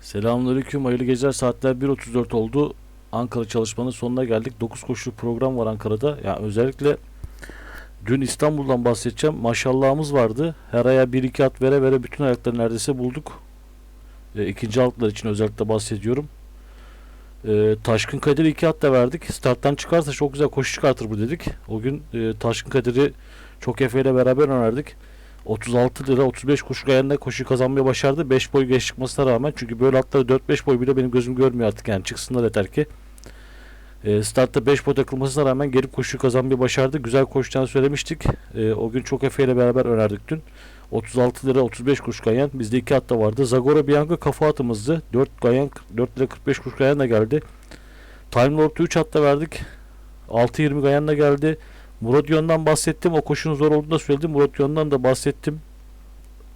Selamünaleyküm, hayırlı geceler. Saatler 1.34 oldu. Ankara çalışmanın sonuna geldik. 9 koşuluk program var Ankara'da. Yani özellikle dün İstanbul'dan bahsedeceğim. Maşallahımız vardı. Her aya 1-2 at vere vere bütün ayakları neredeyse bulduk. E, ikinci altlar için özellikle bahsediyorum. E, Taşkın Kadir 2 at da verdik. Starttan çıkarsa çok güzel koşu çıkartır bu dedik. O gün e, Taşkın Kadir'i çok Efe beraber önerdik. 36 lira 35 koşu ayarında koşu kazanmaya başardı. 5 boy geç çıkmasına rağmen. Çünkü böyle atları 4-5 boy bile benim gözüm görmüyor artık yani çıksınlar yeter ki. E, startta 5 boy takılmasına rağmen gelip koşuyu kazanmayı başardı. Güzel koşacağını söylemiştik. E, o gün çok Efe ile beraber önerdik dün. 36 lira 35 kuruş kayan. Bizde 2 hatta vardı. Zagora Bianca kafa atımızdı. 4 kayan 4 lira 45 kuruş kayan da geldi. Time Lord'u 3 hatta verdik. 6.20 kayan da geldi. Murat bahsettim. O koşunun zor olduğunu söyledim. Murat da bahsettim.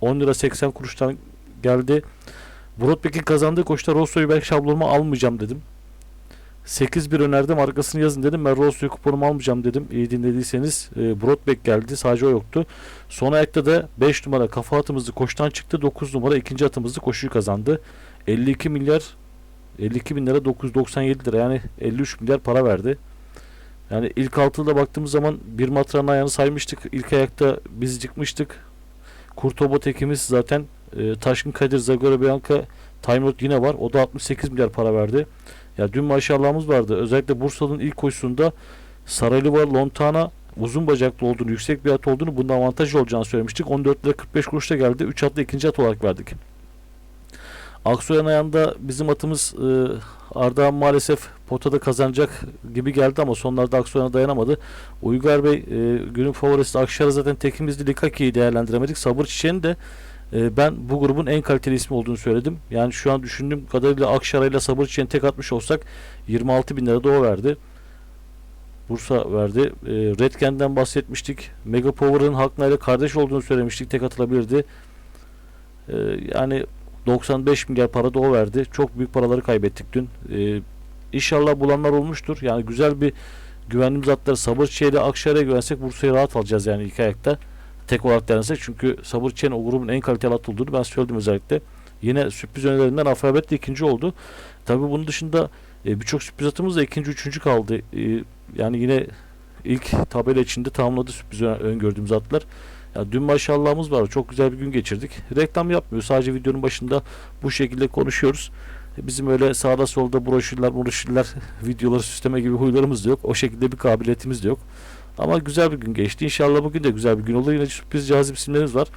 10 lira 80 kuruştan geldi. Murat Bek'in kazandığı koşuda Rosso'yu ben şablonuma almayacağım dedim. 8-1 önerdim arkasını yazın dedim. Ben Rosso'yu kuponumu almayacağım dedim. İyi dinlediyseniz e, Brodbeck geldi. Sadece o yoktu. Son ayakta da 5 numara kafa atımızı koştan çıktı. 9 numara ikinci atımızı koşuyu kazandı. 52 milyar 52 bin lira 997 lira yani 53 milyar para verdi. Yani ilk altıda baktığımız zaman bir matranın ayağını saymıştık. İlk ayakta biz çıkmıştık. Kurtobo tekimiz zaten e, Taşkın Kadir Zagora Bianca Time Out yine var. O da 68 milyar para verdi. Ya dün maşallahımız vardı. Özellikle Bursa'nın ilk koşusunda Saraylı var, Lontana uzun bacaklı olduğunu, yüksek bir at olduğunu, bunda avantaj olacağını söylemiştik. 14 lira 45 kuruşta geldi. 3 atlı ikinci at olarak verdik. Aksoy'un ayağında bizim atımız e, Ardahan maalesef potada kazanacak gibi geldi ama sonlarda Aksoy'a dayanamadı. Uygar Bey e, günün favorisi Akşar'a zaten tekimizdi. Likaki'yi değerlendiremedik. Sabır Çiçeği'nin de e, ben bu grubun en kaliteli ismi olduğunu söyledim. Yani şu an düşündüğüm kadarıyla Akşar'a ile Sabır Çiçeği'ni tek atmış olsak 26 bin lira da o verdi. Bursa verdi. E, Redken'den bahsetmiştik. Mega Power'ın Hakna ile kardeş olduğunu söylemiştik. Tek atılabilirdi. E, yani 95 milyar para da o verdi. Çok büyük paraları kaybettik dün. Ee, inşallah bulanlar olmuştur. Yani güzel bir güvendiğimiz atları Sabır Çiğ'le Akşehir'e güvensek Bursa'yı rahat alacağız yani ilk ayakta. Tek olarak denesek çünkü Sabır Çiğ'in o grubun en kaliteli at olduğunu ben söyledim özellikle. Yine sürpriz önerilerinden Alfabet de ikinci oldu. Tabii bunun dışında e, birçok sürpriz atımız da ikinci, üçüncü kaldı. E, yani yine ilk tabela içinde tamamladı sürpriz öngördüğümüz atlar. Ya dün maşallahımız var. Çok güzel bir gün geçirdik. Reklam yapmıyor. Sadece videonun başında bu şekilde konuşuyoruz. Bizim öyle sağda solda broşürler, broşürler, videoları süsleme gibi huylarımız da yok. O şekilde bir kabiliyetimiz de yok. Ama güzel bir gün geçti. İnşallah bugün de güzel bir gün olur. Yine sürpriz cazip isimlerimiz var.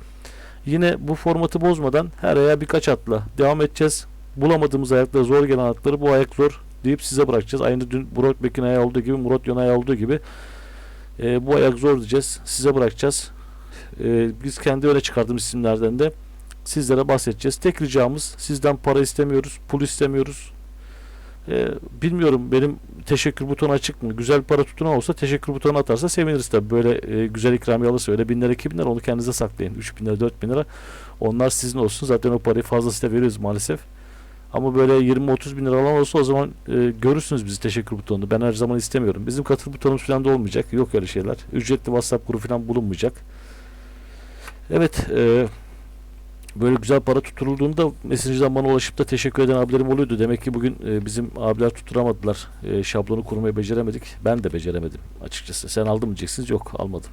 Yine bu formatı bozmadan her aya birkaç atla devam edeceğiz. Bulamadığımız ayakları zor gelen atları bu ayak zor deyip size bırakacağız. Aynı dün Murat Bekin ayağı olduğu gibi, Murat Yon ayağı olduğu gibi e, bu ayak zor diyeceğiz. Size bırakacağız. E, biz kendi öne çıkardığımız isimlerden de sizlere bahsedeceğiz. Tek ricamız sizden para istemiyoruz, pul istemiyoruz. E, bilmiyorum benim teşekkür butonu açık mı? Güzel para tutuna olsa teşekkür butonu atarsa seviniriz tabii. Böyle e, güzel ikramiye alırsa öyle bin lira iki bin lira onu kendinize saklayın. Üç bin lira dört bin lira onlar sizin olsun. Zaten o parayı fazlasıyla veriyoruz maalesef. Ama böyle 20-30 bin lira alan olsa o zaman e, görürsünüz bizi teşekkür butonunu. Ben her zaman istemiyorum. Bizim katıl butonumuz falan da olmayacak. Yok öyle şeyler. Ücretli WhatsApp grubu falan bulunmayacak. Evet. E, böyle güzel para tutturulduğunda mesajdan bana ulaşıp da teşekkür eden abilerim oluyordu. Demek ki bugün e, bizim abiler tutturamadılar. E, şablonu kurmayı beceremedik. Ben de beceremedim açıkçası. Sen aldın mı diyeceksiniz. Yok almadım.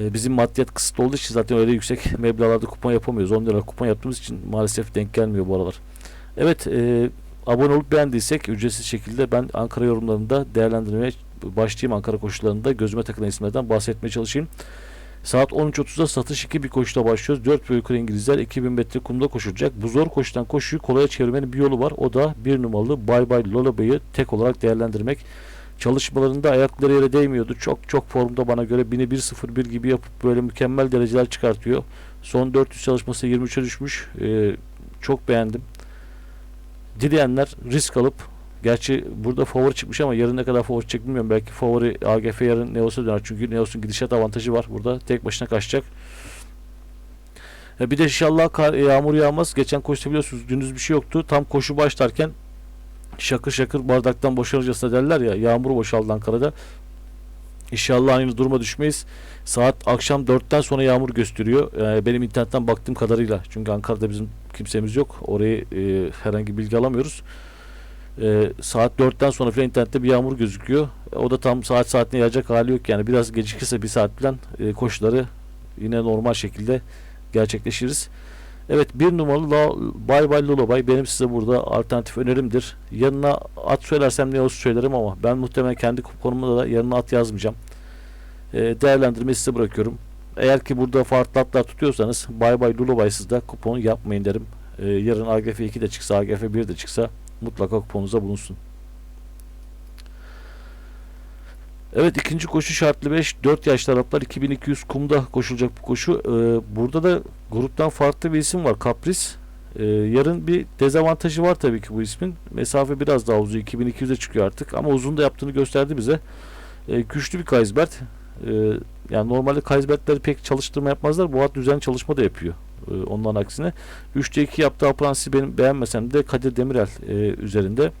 E, bizim maddiyat kısıtlı olduğu için zaten öyle yüksek meblağlarda kupon yapamıyoruz. 10 lira kupon yaptığımız için maalesef denk gelmiyor bu aralar. Evet. E, abone olup beğendiysek ücretsiz şekilde ben Ankara yorumlarında değerlendirmeye başlayayım. Ankara koşullarında gözüme takılan isimlerden bahsetmeye çalışayım. Saat 13.30'da satış 2 bir koşuda başlıyoruz. 4 ve İngilizler 2000 metre kumda koşulacak. Bu zor koşudan koşuyu kolaya çevirmenin bir yolu var. O da bir numaralı Bay Bay Lolaba'yı tek olarak değerlendirmek. Çalışmalarında ayakları yere değmiyordu. Çok çok formda bana göre 1001-01 gibi yapıp böyle mükemmel dereceler çıkartıyor. Son 400 çalışması 23'e düşmüş. Ee, çok beğendim. Dileyenler risk alıp Gerçi burada favori çıkmış ama yarın ne kadar favori çıkacak bilmiyorum. Belki favori AGF yarın Neos'a döner. Çünkü Neos'un gidişat avantajı var. Burada tek başına kaçacak. E bir de inşallah kar, yağmur yağmaz. Geçen koşuda biliyorsunuz gündüz bir şey yoktu. Tam koşu başlarken şakır şakır bardaktan boşalırcasına derler ya. Yağmur boşaldı Ankara'da. İnşallah aynı duruma düşmeyiz. Saat akşam 4'ten sonra yağmur gösteriyor. Ee, benim internetten baktığım kadarıyla. Çünkü Ankara'da bizim kimsemiz yok. Orayı e, herhangi bilgi alamıyoruz. Ee, saat 4'ten sonra falan internette bir yağmur gözüküyor. O da tam saat saatine yağacak hali yok yani. Biraz gecikirse bir saat falan e, koşuları yine normal şekilde gerçekleşiriz. Evet bir numaralı La, Bay Bay Lullaby benim size burada alternatif önerimdir. Yanına at söylersem ne olsun söylerim ama ben muhtemelen kendi kuponumda da yanına at yazmayacağım. E, değerlendirmeyi size bırakıyorum. Eğer ki burada farklı atlar tutuyorsanız Bay Bay Lullaby'sız da kupon yapmayın derim. E, yarın AGF 2 de çıksa AGF 1 de çıksa mutlaka kuponunuza bulunsun. Evet ikinci koşu şartlı 5 4 yaşlı Araplar 2200 kumda koşulacak bu koşu. Ee, burada da gruptan farklı bir isim var Kapris. Ee, yarın bir dezavantajı var tabii ki bu ismin. Mesafe biraz daha uzun 2200'e çıkıyor artık ama uzun da yaptığını gösterdi bize. Ee, güçlü bir Kaysbert. Ee, yani normalde Kaysbertleri pek çalıştırma yapmazlar. Bu at düzenli çalışma da yapıyor. Ee, ondan aksine. 3'te 2 yaptığı Apransi benim beğenmesem de Kadir Demirel e, üzerinde.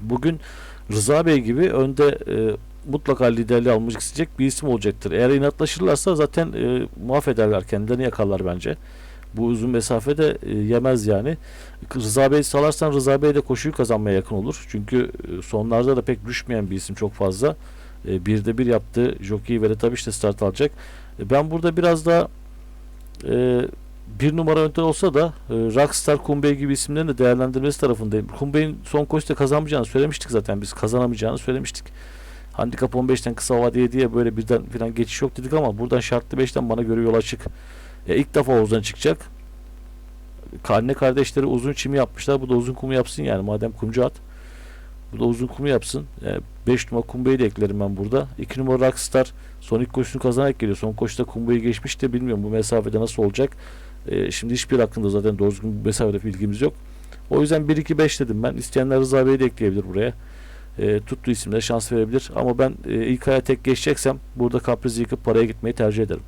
Bugün Rıza Bey gibi önde e, mutlaka liderliği almak isteyecek bir isim olacaktır. Eğer inatlaşırlarsa zaten e, mahvederler kendilerini yakarlar bence. Bu uzun mesafede e, yemez yani. Rıza Bey salarsan Rıza Bey de koşuyu kazanmaya yakın olur. Çünkü e, sonlarda da pek düşmeyen bir isim çok fazla. E, birde bir yaptı. Jockey ve tabii işte start alacak. E, ben burada biraz daha e, bir numara önde olsa da e, Rockstar Kumbey gibi isimlerin de değerlendirmesi tarafındayım. Kumbey'in son koşuda kazanamayacağını söylemiştik zaten biz. Kazanamayacağını söylemiştik. Handikap 15'ten kısa vadeye diye böyle birden falan geçiş yok dedik ama buradan şartlı 5'ten bana göre yol açık. E, ilk defa Oğuz'dan çıkacak. Anne kardeşleri uzun çimi yapmışlar. Bu da uzun kumu yapsın yani madem kumcu at. Bu da uzun kumu yapsın. 5 e, numara Kumbe'yi de eklerim ben burada. 2 numara Rockstar son ilk koşusunu kazanarak geliyor. Son koşuda Kumbe'yi geçmiş de bilmiyorum bu mesafede nasıl olacak. E, şimdi hiçbir hakkında zaten doğru düzgün mesafede bilgimiz yok. O yüzden 1-2-5 dedim ben. İsteyenler Rıza Bey'i de ekleyebilir buraya e, tuttuğu isimlere şans verebilir. Ama ben e, ilk aya tek geçeceksem burada kaprizi yıkıp paraya gitmeyi tercih ederim.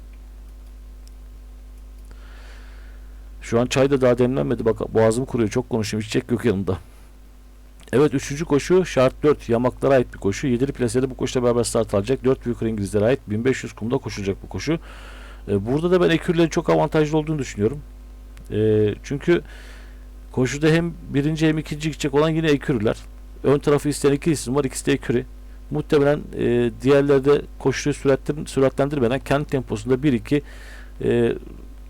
Şu an çay da daha demlenmedi. Bak boğazım kuruyor. Çok konuşuyorum. İçecek yok yanında. Evet üçüncü koşu şart 4 yamaklara ait bir koşu. 7'li plasede bu koşuyla beraber start alacak. 4 büyük İngilizlere ait 1500 kumda koşulacak bu koşu. Ee, burada da ben ekürlerin çok avantajlı olduğunu düşünüyorum. Ee, çünkü koşuda hem birinci hem ikinci gidecek olan yine ekürler. Ön tarafı isteyen iki isim var. İkisi de ekürü. Muhtemelen e, diğerleri de koşuyu süratlen, süratlendirmeden kendi temposunda 1-2 e,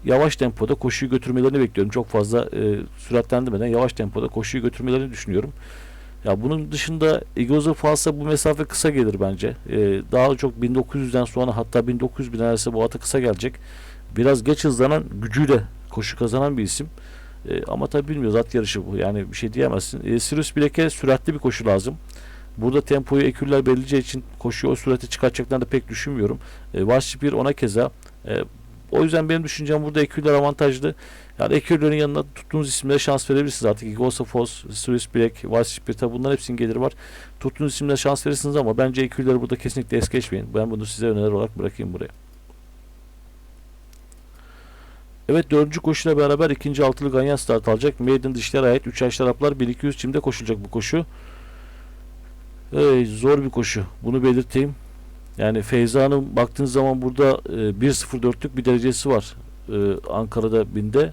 yavaş tempoda koşuyu götürmelerini bekliyorum. Çok fazla e, süratlendirmeden yavaş tempoda koşuyu götürmelerini düşünüyorum. Ya bunun dışında Igozo Falsa bu mesafe kısa gelir bence. E, daha çok 1900'den sonra hatta 1900 bin arası bu ata kısa gelecek. Biraz geç hızlanan gücüyle koşu kazanan bir isim. E, ama tabi bilmiyoruz at yarışı bu. Yani bir şey diyemezsin. E, Sirius Black'e süratli bir koşu lazım. Burada tempoyu ekürler belirleyeceği için koşuyu o sürate çıkartacaklarını da pek düşünmüyorum. E, Vashipir ona keza. E, o yüzden benim düşüncem burada ekürler avantajlı. Yani ekürlerin yanına tuttuğunuz isimlere şans verebilirsiniz artık. Igosafos, Sirius Black, Vashipir tabi bunların hepsinin geliri var. Tuttuğunuz isimlere şans verirsiniz ama bence ekürleri burada kesinlikle es geçmeyin. Ben bunu size öneri olarak bırakayım buraya. Evet dördüncü koşuyla beraber ikinci altılı ganyan start alacak. Maiden dişlere ait 3 yaş taraflar 1200 çimde koşulacak bu koşu. Ee, zor bir koşu. Bunu belirteyim. Yani Feyza Hanım baktığınız zaman burada e, 1.04'lük bir derecesi var. E, Ankara'da binde.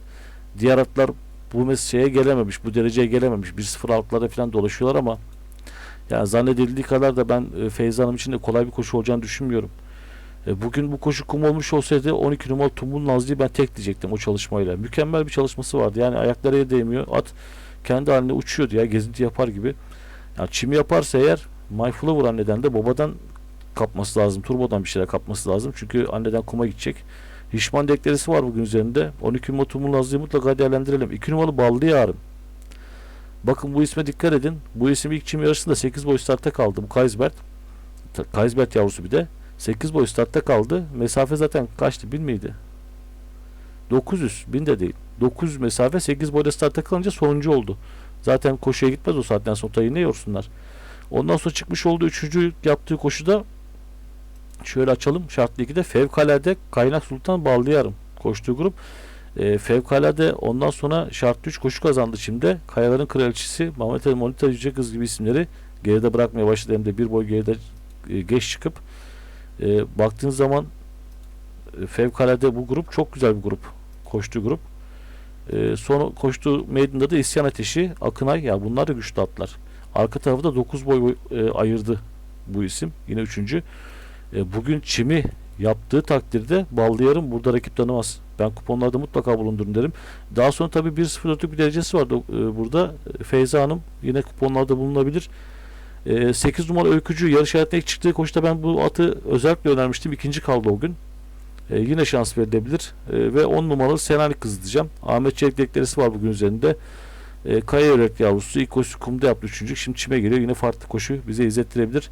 Diğer atlar bu mesleğe gelememiş. Bu dereceye gelememiş. 1.0 altlarda falan dolaşıyorlar ama yani zannedildiği kadar da ben e, Feyza Hanım için de kolay bir koşu olacağını düşünmüyorum. E, bugün bu koşu kum olmuş olsaydı 12 numaralı Tumbul Nazlı'yı ben tek diyecektim o çalışmayla. Mükemmel bir çalışması vardı. Yani ayakları yere değmiyor. At kendi haline uçuyordu ya gezinti yapar gibi. Yani çimi yaparsa eğer Mayful'a vuran neden de babadan kapması lazım. Turbodan bir şeyler kapması lazım. Çünkü anneden kuma gidecek. Hişman deklerisi var bugün üzerinde. 12 numaralı Tumbul Nazlı'yı mutlaka değerlendirelim. 2 numaralı Ballı Yarım. Bakın bu isme dikkat edin. Bu isim ilk çim yarışında 8 boy startta kaldı. Bu Kaysbert. Kaysbert yavrusu bir de. 8 boy startta kaldı. Mesafe zaten kaçtı? 1000 miydi? 900. 1000 de değil. 900 mesafe 8 boyda startta kalınca sonuncu oldu. Zaten koşuya gitmez o saatten sonra tayı ne yorsunlar. Ondan sonra çıkmış olduğu üçüncü yaptığı koşuda şöyle açalım. Şartlı 2'de fevkalade Kaynak Sultan Ballayarım koştuğu grup. E, fevkalade ondan sonra şartlı 3 koşu kazandı şimdi. Kayaların Kraliçesi Mehmet Ali Monita Yüce Kız gibi isimleri geride bırakmaya başladı. Hem de bir boy geride e, geç çıkıp E, baktığınız zaman e, fevkalade bu grup çok güzel bir grup. Koştu grup. E, son koştuğu meydanda da İsyan Ateşi, Akınay ya bunlar da güçlü atlar. Arka tarafı da 9 boy, boy e, ayırdı bu isim. Yine üçüncü. E, bugün çimi yaptığı takdirde Baldıyar'ın burada rakip tanımaz. Ben kuponlarda mutlaka bulundurun derim. Daha sonra tabii 1.04'lük bir derecesi vardı e, burada. E, Feyza Hanım yine kuponlarda bulunabilir. E, 8 numara öykücü yarış hayatına ilk çıktığı koşuda ben bu atı özellikle önermiştim. İkinci kaldı o gün. E, yine şans verilebilir. E, ve 10 numaralı Senani kızı diyeceğim. Ahmet Çelik var bugün üzerinde. E, Kaya Yörek yavrusu ilk koşu kumda yaptı üçüncü. Şimdi çime geliyor. Yine farklı koşu bize izlettirebilir.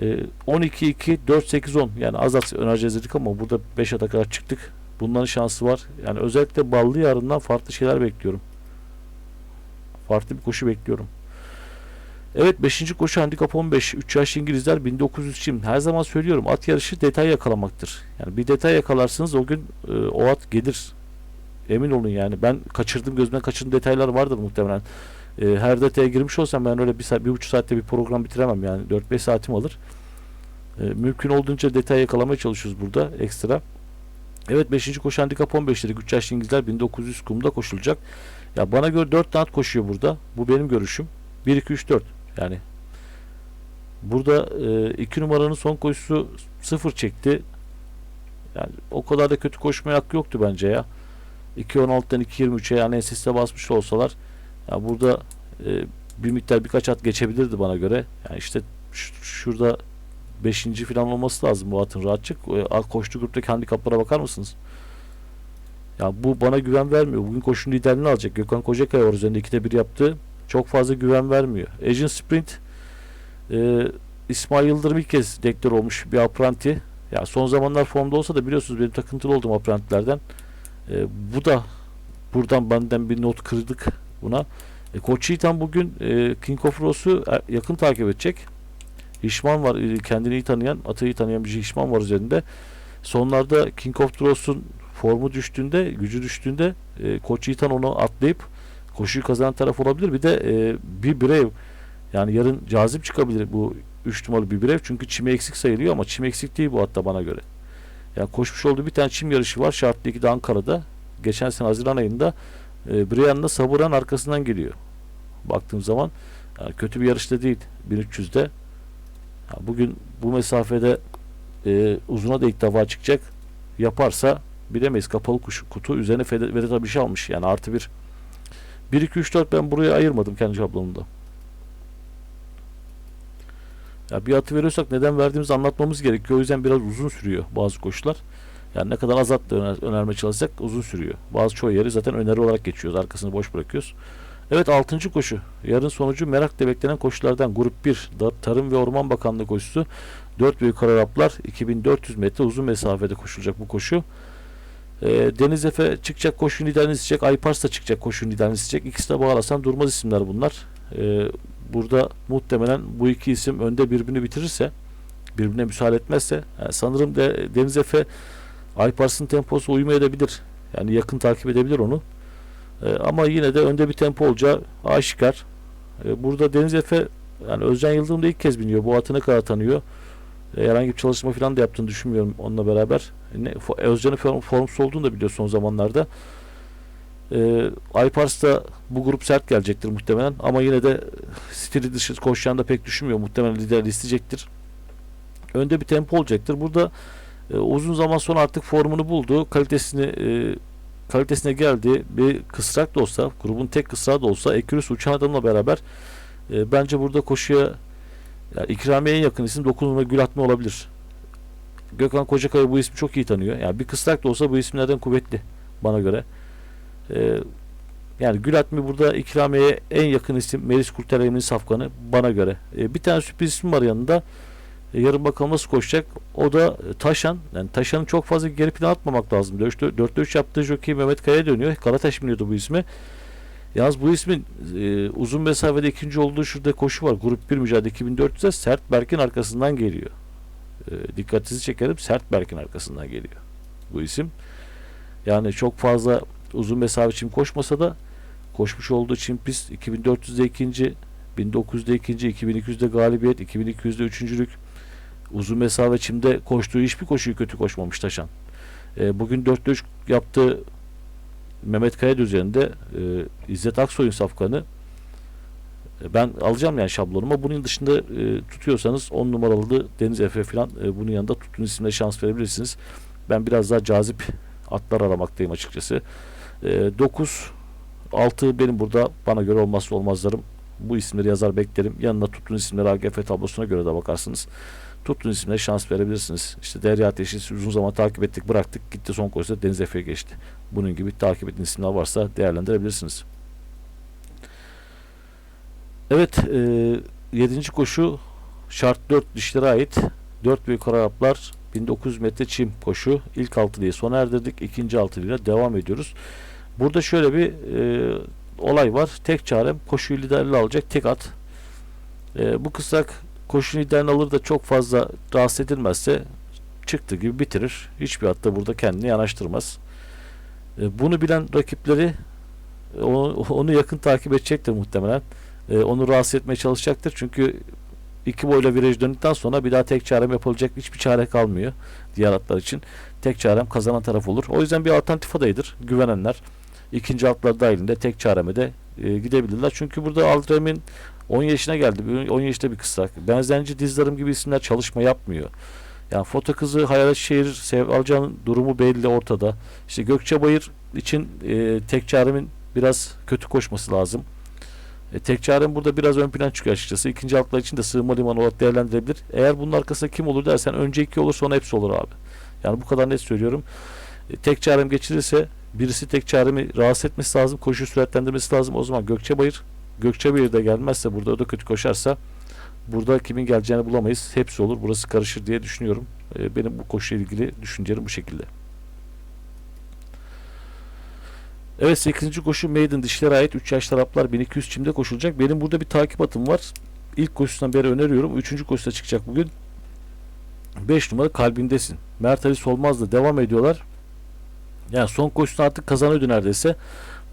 E, 12-2 4-8-10 yani az az önereceğiz dedik ama burada 5 ata kadar çıktık. Bunların şansı var. Yani özellikle ballı yarından farklı şeyler bekliyorum. Farklı bir koşu bekliyorum. Evet 5. koşu handikap 15. 3 yaş İngilizler 1900 çim. Her zaman söylüyorum at yarışı detay yakalamaktır. Yani bir detay yakalarsınız o gün e, o at gelir. Emin olun yani. Ben kaçırdım gözümden kaçırdığım detaylar vardır muhtemelen. E, her detaya girmiş olsam ben öyle bir, saat, bir buçuk saatte bir program bitiremem yani. 4-5 saatim alır. E, mümkün olduğunca detay yakalamaya çalışıyoruz burada ekstra. Evet 5. koşu handikap 15 dedik. 3 yaşlı İngilizler 1900 kumda koşulacak. Ya bana göre 4 tane koşuyor burada. Bu benim görüşüm. 1 2 3 4 yani. Burada 2 e, numaranın son koşusu 0 çekti. Yani o kadar da kötü koşmaya hakkı yoktu bence ya. 2.16'dan 2.23'e yani SS'e basmış olsalar ya burada e, bir miktar birkaç at geçebilirdi bana göre. Yani işte şurada 5. falan olması lazım bu atın rahatçık. E, koştu gruptaki handikaplara bakar mısınız? Ya bu bana güven vermiyor. Bugün koşunun liderliğini alacak. Gökhan Kocakaya var üzerinde 2'de 1 yaptı. Çok fazla güven vermiyor. Agent Sprint e, İsmail Yıldırım ilk kez dektör olmuş bir apranti. Ya son zamanlar formda olsa da biliyorsunuz benim takıntılı olduğum aprantilerden. E, bu da buradan benden bir not kırdık buna. E, Koç Yiğitan bugün e, King of Rose'u e, yakın takip edecek. Hişman var. E, kendini iyi tanıyan, atı iyi tanıyan bir Hişman var üzerinde. Sonlarda King of Rose'un formu düştüğünde, gücü düştüğünde e, Koç Yiğitan onu atlayıp koşuyu kazanan taraf olabilir. Bir de e, bir Brave yani yarın cazip çıkabilir bu 3 numaralı bir Brave. Çünkü çimi eksik sayılıyor ama çim eksik değil bu hatta bana göre. Yani koşmuş olduğu bir tane çim yarışı var. Şartlı 2'de Ankara'da. Geçen sene Haziran ayında e, Brian'la Saburan arkasından geliyor. Baktığım zaman yani kötü bir yarışta değil 1300'de. Yani bugün bu mesafede e, uzuna da ilk defa çıkacak. Yaparsa bilemeyiz. Kapalı kuş, kutu üzerine Vedat bir şey almış. Yani artı bir 1, 2, 3, 4 ben buraya ayırmadım kendi şablonumda. Ya bir atı veriyorsak neden verdiğimizi anlatmamız gerekiyor. O yüzden biraz uzun sürüyor bazı koşular. Yani ne kadar az öner, önermeye çalışsak uzun sürüyor. Bazı çoğu yeri zaten öneri olarak geçiyoruz. Arkasını boş bırakıyoruz. Evet 6. koşu. Yarın sonucu merakla beklenen koşulardan grup 1 Tarım ve Orman Bakanlığı koşusu. 4 büyük kararaplar 2400 metre uzun mesafede koşulacak bu koşu. E, Deniz Efe çıkacak koşu liderini isteyecek. Aypars da çıkacak koşu liderini isteyecek. İkisi de bağlasan durmaz isimler bunlar. E, burada muhtemelen bu iki isim önde birbirini bitirirse birbirine müsaade etmezse yani sanırım de Deniz Efe Aypars'ın temposu uymayabilir. Yani yakın takip edebilir onu. E, ama yine de önde bir tempo olacağı aşikar. E, burada Deniz Efe yani Özcan Yıldırım da ilk kez biniyor. Bu atı kadar tanıyor. E, herhangi bir çalışma falan da yaptığını düşünmüyorum onunla beraber. E, ne, Özcan'ın form, formsuz olduğunu da biliyor son zamanlarda. E, Aypars da bu grup sert gelecektir muhtemelen ama yine de stili dışı koşacağını da pek düşünmüyor. Muhtemelen lider isteyecektir. Önde bir tempo olacaktır. Burada e, uzun zaman sonra artık formunu buldu. Kalitesini e, kalitesine geldi. Bir kısrak da olsa, grubun tek kısrağı da olsa Ekürüs uçan adamla beraber e, bence burada koşuya yani ikramiye en yakın isim 9 numara Gül Atma olabilir. Gökhan Kocakaya bu ismi çok iyi tanıyor. Yani bir kısrak da olsa bu isimlerden kuvvetli bana göre. Ee, yani Gül Atmi burada ikramiyeye en yakın isim Melis Kurtaray'ın safkanı bana göre. Ee, bir tane sürpriz isim var yanında. Ee, yarın bakalım koşacak. O da e, Taşan. Yani Taşan'ın çok fazla geri plan atmamak lazım. 4'te 3 yaptığı jockey Mehmet Kaya dönüyor. Karataş biliyordu bu ismi. Yalnız bu ismin e, uzun mesafede ikinci olduğu şurada koşu var. Grup 1 mücadele 2400'e Sert Berk'in arkasından geliyor. E, dikkatinizi çekerim. Sert Berk'in arkasından geliyor. Bu isim. Yani çok fazla uzun mesafe için koşmasa da koşmuş olduğu için pist 2400'de ikinci, 1900'de ikinci, 2200'de galibiyet, 2200'de üçüncülük uzun mesafe çimde koştuğu hiçbir koşuyu kötü koşmamış Taşan. E, bugün 4'te 3 yaptığı Mehmet Kaya üzerinde e, İzzet Aksoy'un safkanı e, ben alacağım yani şablonumu. Bunun dışında e, tutuyorsanız 10 numaralı Deniz Efe falan e, bunun yanında tuttuğun isimle şans verebilirsiniz. Ben biraz daha cazip atlar aramaktayım açıkçası. E, 9 6 benim burada bana göre olmazsa olmazlarım. Bu isimleri yazar beklerim. Yanına tuttuğun isimleri AGF tablosuna göre de bakarsınız. Tuttuğun isimlere şans verebilirsiniz. İşte Derya Ateş'i uzun zaman takip ettik bıraktık. Gitti son koşuda Deniz Efe'ye geçti. Bunun gibi takip ettiğiniz isimler varsa değerlendirebilirsiniz. Evet, e, 7. koşu şart 4 dişlere ait 4 büyük Araplar 1900 metre çim koşu ilk altılıyı sona erdirdik. ikinci altılıyla devam ediyoruz. Burada şöyle bir e, olay var. Tek çarem koşuyu liderli alacak tek at. E, bu kısak koşu liderini alır da çok fazla rahatsız edilmezse çıktı gibi bitirir. Hiçbir at da burada kendini yanaştırmaz. E, bunu bilen rakipleri e, onu, onu yakın takip edecektir muhtemelen. E, onu rahatsız etmeye çalışacaktır. Çünkü iki boyla viraj döndükten sonra bir daha tek çarem yapılacak hiçbir çare kalmıyor diğer atlar için. Tek çarem kazanan taraf olur. O yüzden bir alternatif adayıdır güvenenler. ikinci atlar dahilinde tek çareme de e, gidebilirler. Çünkü burada Aldrem'in 10 yaşına geldi. 10 yaşta bir kısak. Benzenci dizlerim gibi isimler çalışma yapmıyor. Yani foto kızı Hayalet Şehir Sevvalcan'ın durumu belli ortada. İşte Gökçebayır için e, tek çaremin biraz kötü koşması lazım. E, tek çarem burada biraz ön plan çıkıyor açıkçası. İkinci altlar için de sığınma limanı olarak değerlendirebilir. Eğer bunun arkasında kim olur dersen önce iki olur sonra hepsi olur abi. Yani bu kadar net söylüyorum. E, tek çarem geçirirse birisi tek çaremi rahatsız etmesi lazım. Koşu süratlendirmesi lazım. O zaman Gökçebayır Gökçebayır da gelmezse burada o da kötü koşarsa burada kimin geleceğini bulamayız. Hepsi olur. Burası karışır diye düşünüyorum. E, benim bu koşuyla ilgili düşüncelerim bu şekilde. Evet 8. koşu Maiden dişlere ait 3 yaş taraflar 1200 çimde koşulacak. Benim burada bir takip atım var. İlk koşusundan beri öneriyorum. 3. koşuda çıkacak bugün. 5 numara kalbindesin. Mert Ali Solmaz'la devam ediyorlar. Yani son koşusunda artık kazanıyordu neredeyse.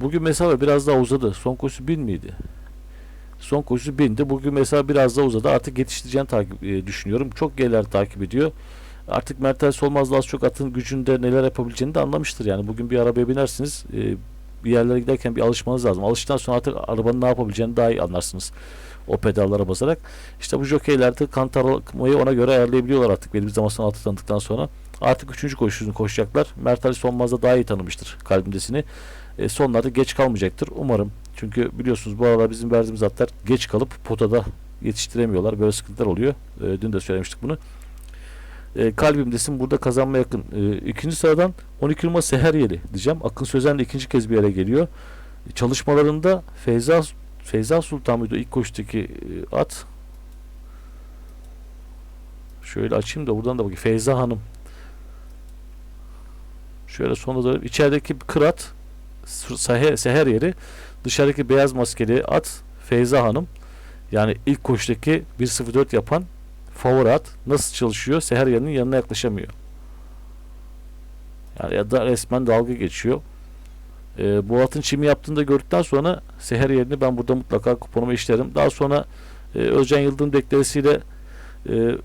Bugün mesafe biraz daha uzadı. Son koşusu 1000 miydi? Son koşusu 1000'di. Bugün mesela biraz daha uzadı. Artık yetiştireceğini takip e, düşünüyorum. Çok geriler takip ediyor. Artık Mert Ali Solmaz'la az çok atın gücünde neler yapabileceğini de anlamıştır. Yani bugün bir arabaya binersiniz. E, bir yerlere giderken bir alışmanız lazım. Alıştıktan sonra artık arabanın ne yapabileceğini daha iyi anlarsınız. O pedallara basarak. İşte bu jokeylerde kantarmayı ona göre ayarlayabiliyorlar artık belli bir zaman sonra tanıdıktan sonra. Artık üçüncü koşusunu koşacaklar. Mert Ali Solmaz daha iyi tanımıştır kalbindesini. E, sonlarda geç kalmayacaktır. Umarım. Çünkü biliyorsunuz bu aralar bizim verdiğimiz atlar geç kalıp potada yetiştiremiyorlar. Böyle sıkıntılar oluyor. E, dün de söylemiştik bunu. E, kalbimdesin burada kazanma yakın. E, ikinci sıradan 12 numara Seher Yeli diyeceğim. Akın Sözen de ikinci kez bir yere geliyor. E, çalışmalarında Feyza Feyza Sultan mıydı ilk koştaki e, at? Şöyle açayım da buradan da bakayım. Feyza Hanım. Şöyle sonuna doğru içerideki kırat seher, seher yeri dışarıdaki beyaz maskeli at Feyza Hanım yani ilk koştaki 1.04 yapan favori at nasıl çalışıyor? Seher yerinin yanına yaklaşamıyor. Yani ya da resmen dalga geçiyor. Ee, bu atın çimi yaptığını da gördükten sonra Seher yerini ben burada mutlaka kuponuma işlerim. Daha sonra e, Özcan Yıldırım deklaresiyle e,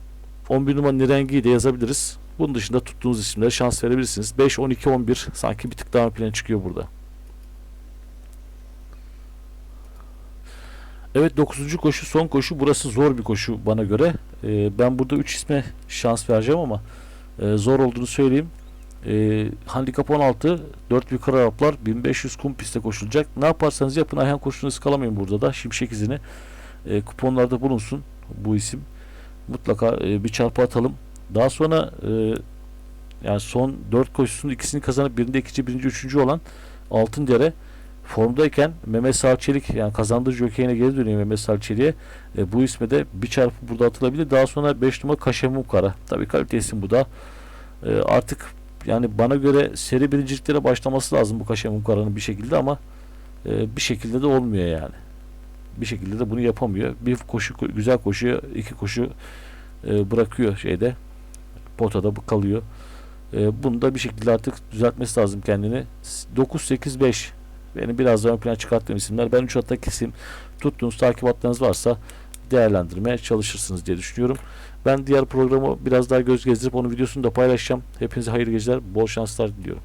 11 numara Nirengi'yi de yazabiliriz. Bunun dışında tuttuğunuz isimlere şans verebilirsiniz. 5, 12, 11 sanki bir tık daha ön plana çıkıyor burada. Evet 9. koşu son koşu. Burası zor bir koşu bana göre. Ee, ben burada 3 isme şans vereceğim ama e, zor olduğunu söyleyeyim. E, handikap 16 4 yukarı Araplar 1500 kum pistte koşulacak. Ne yaparsanız yapın Ayhan koşusunu ıskalamayın burada da. Şimşek izini e, kuponlarda bulunsun bu isim. Mutlaka e, bir çarpı atalım. Daha sonra e, yani son 4 koşusunun ikisini kazanıp birinde ikinci, birinci, üçüncü olan Altın Dere formdayken Mehmet Salçelik yani kazandığı jokeyine geri dönüyor Mehmet Salçelik'e. E, bu isme de bir çarpı burada atılabilir. Daha sonra 5 numara Kaşemum Kara. Tabii kalite isim bu da. E, artık yani bana göre seri birinciliklere başlaması lazım bu Kaşemum Kara'nın bir şekilde ama e, bir şekilde de olmuyor yani. Bir şekilde de bunu yapamıyor. Bir koşu güzel koşuyor, iki koşu e, bırakıyor şeyde. Potada kalıyor. E, bunu da bir şekilde artık düzeltmesi lazım kendini. 9-8-5 benim biraz daha ön plana çıkarttığım isimler. Ben 3 hatta kesim tuttuğunuz takip hatlarınız varsa değerlendirmeye çalışırsınız diye düşünüyorum. Ben diğer programı biraz daha göz gezdirip onun videosunu da paylaşacağım. Hepinize hayırlı geceler, bol şanslar diliyorum.